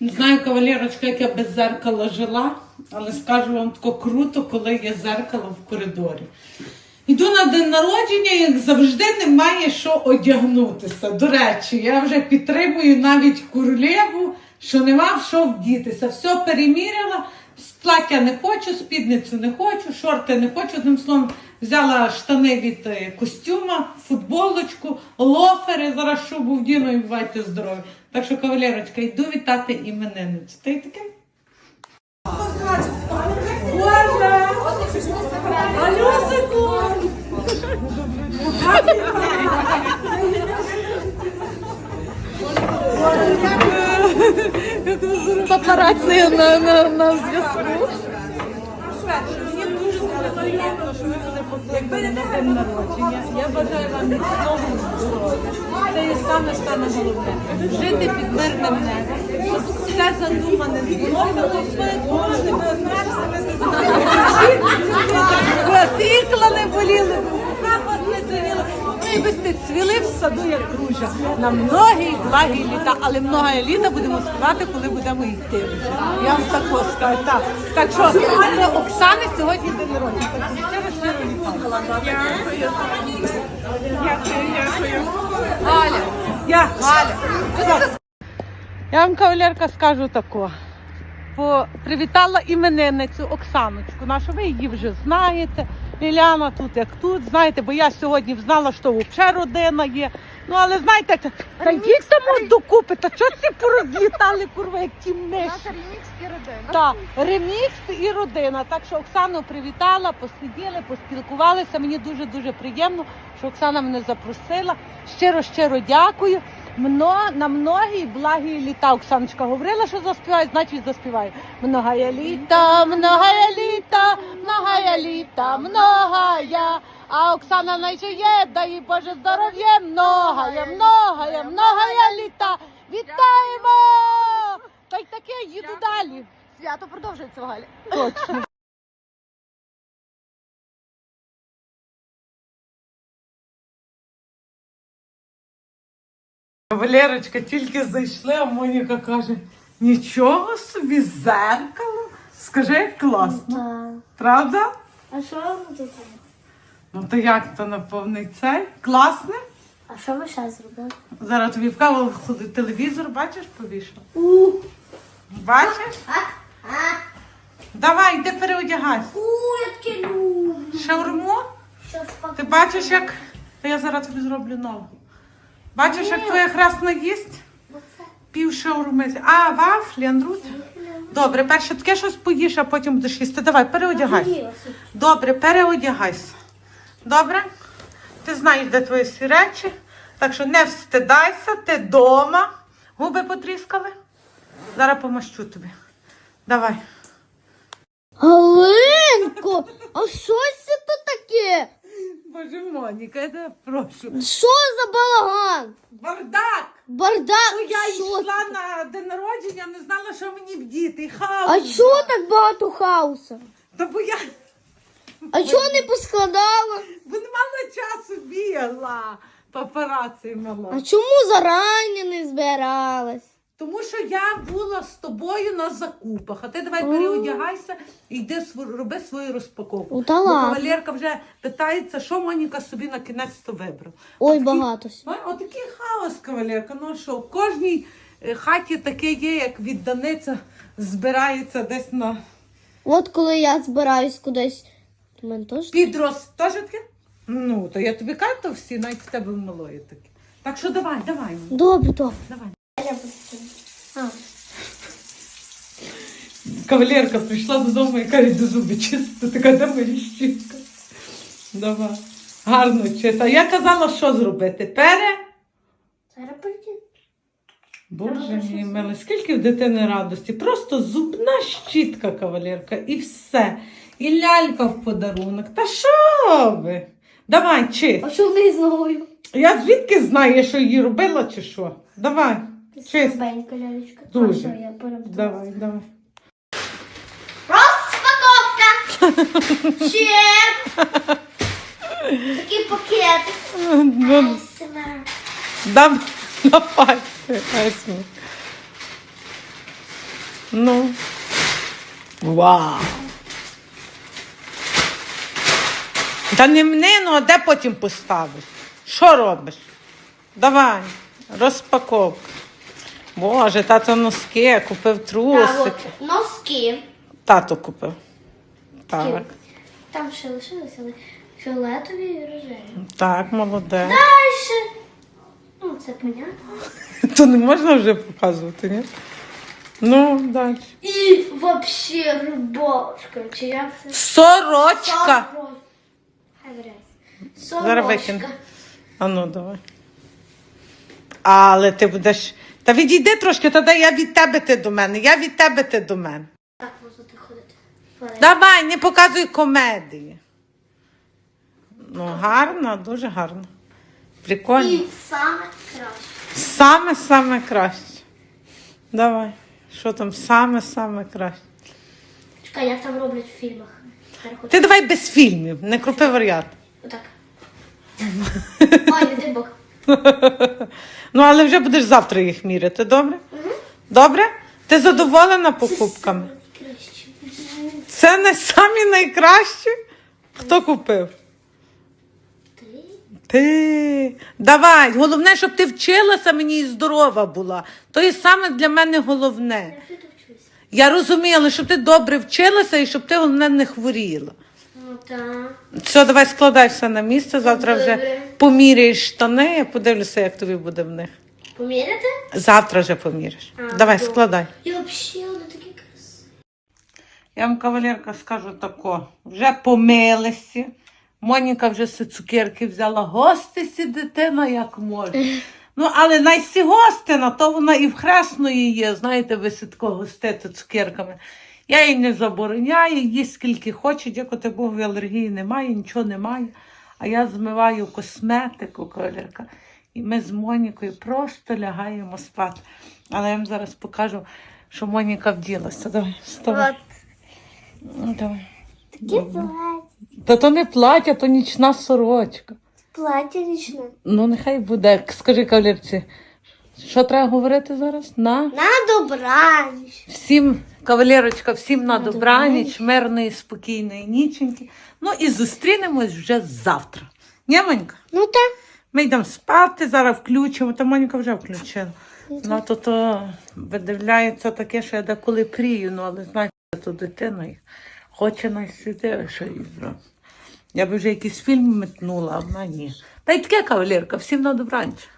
Не знаю, кавалерочка, як я без зеркала жила, але скажу вам тако круто, коли є зеркало в коридорі. Йду на день народження, як завжди, немає що одягнутися. До речі, я вже підтримую навіть королеву, що нема в що вдітися. Все переміряла, плаття не хочу, спідницю не хочу, шорти не хочу. Одним словом, взяла штани від е, костюма, футболочку, лофери, зараз шубу вдіну і бувайте здорові. Так що, кавалерочка, йду вітати іменинницю. Ти таке? Боже! Алюсику! Папараці на, на, на зв'язку. Мені не те народження. Я бажаю вам міцного здоров'я. Це є саме саме головне. Жити під мирним небом. Все задумане злоби, кожне Ікла не боліли, прапор не цвіли. І цвіли в саду, як кружа. На многі благі літа, але много літа будемо співати, коли будемо йти вже. Я вам тако скажу. Так, так що але Оксани сьогодні день народження. Так Галя. Я вам кавалерка скажу тако. Бо привітала іменинницю Оксаночку нашу, ви її вже знаєте. Ліляна тут як тут, знаєте, бо я сьогодні знала, що взагалі родина є. Ну але знаєте, та- та їх само докупи, та чого всі порозлітали, курва, як ті миші. ремікс і родина. Так, ремікс і родина. Так що Оксану привітала, посиділи, поспілкувалися. Мені дуже дуже приємно, що Оксана мене запросила. Щиро щиро дякую. Мно, на многі благі літа. Оксаночка говорила, що заспіває, значить заспіває. Многая літа, многая літа, многая літа, многая. А Оксана найжиє, дай Боже здоров'я, многая, многая, многая літа. Вітаємо! Та й таке, їду далі. Свято продовжується, в Галя. Точно. Валерочка тільки зайшли, а Моніка каже: нічого собі зеркало. Скажи, як класно. Правда? А що ви тут? Ну то як то наповний цей? Класне? А що ви ще зробили? Зараз тобі в каву ходить телевізор, бачиш, повішав? У, Бачиш? Давай, йди переодягайся. у, я таке люблю. Шаурму? Що. Ти бачиш, як. Та я зараз тобі зроблю нову. Бачиш, як твоя хресна їсть? Пів шаурми. А, вафлі, Андрут? Добре, перше таке щось поїш, а потім будеш їсти. Давай, переодягайся. Добре, переодягайся. Добре? Ти знаєш, де твої всі речі. Так що не встидайся, ти вдома. Губи потріскали. Зараз помащу тобі. Давай. Галинко, а що це таке? Боже Моніка, я тебе прошу. Що за балаган? Бардак! Бардак? Ну, я Що йшла це? на день народження, не знала, що мені вдіти. Хаос. А чого так багато хаоса? Та бо я А чого не поскладала? бо не мала часу бігла. Папараці мала. А чому зарані не збиралась? Тому що я була з тобою на закупах. А ти давай переодягайся і йди роби свою розпаковку. Ну, та Бо ладно. кавалерка вже питається, що Моніка собі на кінець то вибрав. Ой, багато Отакий хаос, кавалерка. Ну що, в кожній е, хаті таке є, як відданиця збирається десь на От коли я збираюсь кудись, то мене теж. підрос. Теж таке? Ну, то я тобі кажу, то всі, навіть в тебе в малої таке. Так що давай, давай, Добре, добре. давай. А, Кавалерка прийшла додому і каже, до зуби чисто. Така де моя щітка? Давай. Гарно чисто. А я казала, що зробити? Пере? Боже мій милий, скільки в дитини радості. Просто зубна щітка, кавалерка, і все. І лялька в подарунок. Та що ви? Давай, чисть. А що ви з ногою? Я звідки знаю, я що її робила чи що? Давай. Слабенька лялечка. Дуже. А що я перебуду? Давай, давай. Розпаковка! Чек! Такий пакет. Ну, СМР. Дам давай. Есмі. Ну. Вау. Та не мни, ну а де потім поставиш? Що робиш? Давай, розпаковка. Боже, тато носки, купив трусики. носки. Тато купив. Так, Там ще лишилися, але фіолетові і рожеві. так, молодець. Дальше. Ну, це понятно. То не можна вже показувати, ні? Ну, далі. І вообще рубашка. Чи як це? Сорочка. Сорочка. Хай. Зараз викину. Сорочка. А ну, давай. Але ти будеш. Та відійди трошки, тоді я від тебе ти до мене. Я від тебе ти до мене. Так можна ти ходити. Валерій. Давай, не показуй комедії. Ну, гарно, дуже гарно. Прикольно. І саме краще. Саме саме краще. Давай. Що там саме-саме краще? Чекай, як там роблять в фільмах. Хочу. Ти давай без фільмів, не крупи варіант. Отак. Ой, іди бок. Ну, але вже будеш завтра їх міряти, добре? Добре? Ти задоволена покупками? Це не самі найкращі? Хто купив? Ти? Ти. Давай, головне, щоб ти вчилася мені і здорова була. То і саме для мене головне. Я вже вчуся. Я розумію, але щоб ти добре вчилася і щоб ти головне не хворіла. Ну так. Все, давай складай все на місце. Завтра вже Добре. поміряєш штани, я подивлюся, як тобі буде в них. Поміряти? Завтра вже поміряєш. А, Давай, добре. складай. І взагалі. Я вам, кавалерка, скажу тако. Вже помилися. Моніка вже си цукерки взяла. Гостися, дитина, як може. Ну, але найсі гостина, то вона і в хресної є, знаєте, ви сітко гостити цукерками. Я їй не забороняю, їсть скільки хоче, дякувати Богу, алергії немає, нічого немає. А я змиваю косметику, кавалерка. І ми з Монікою просто лягаємо спати. Але я вам зараз покажу, що Моніка вділася. Давай, вставай. Ну, давай. Такі плаття. Та то не плаття, то нічна сорочка. Плаття річне. Ну, нехай буде. Скажи кавалерці, що треба говорити зараз? На На добраніч. всім, кавалерочка, всім на добраніч, мирної, спокійної ніченьки. Ну і зустрінемось вже завтра. Ні, Монька? Ну так. Ми йдемо спати, зараз включимо, та Моніка вже включила. Ну, то, то видивляється таке, що я деколи прію, ну, але знаєте, то дитиною хоче найсити, що їй зробити. Я б вже якийсь фільм метнула, а вона ні. Та й таке кавалерка, всім на добраніч.